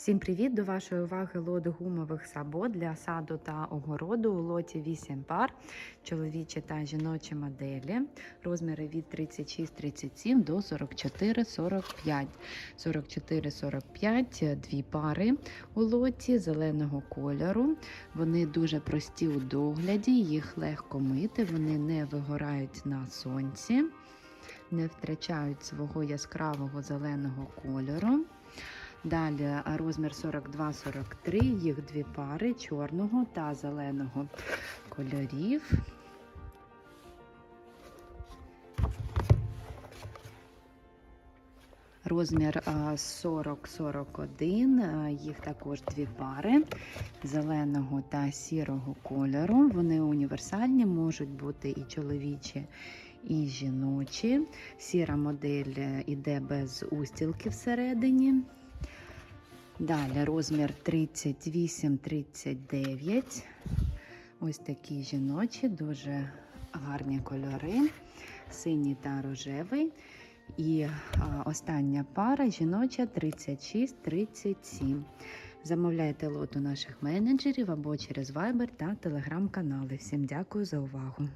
Всім привіт! До вашої уваги лот гумових сабот для саду та огороду у лоті 8 пар, чоловічі та жіночі моделі, розміри від 36-37 до 44-45. 44-45 дві пари у лоті зеленого кольору. Вони дуже прості у догляді, їх легко мити, вони не вигорають на сонці, не втрачають свого яскравого зеленого кольору. Далі розмір 42-43, їх дві пари чорного та зеленого кольорів. Розмір 40-41, їх також дві пари зеленого та сірого кольору. Вони універсальні, можуть бути і чоловічі, і жіночі. Сіра модель іде без устілки всередині. Далі розмір 38-39. Ось такі жіночі, дуже гарні кольори, синій та рожевий. І а, остання пара жіноча 36-37. Замовляйте лот у наших менеджерів або через Viber та телеграм-канали. Всім дякую за увагу!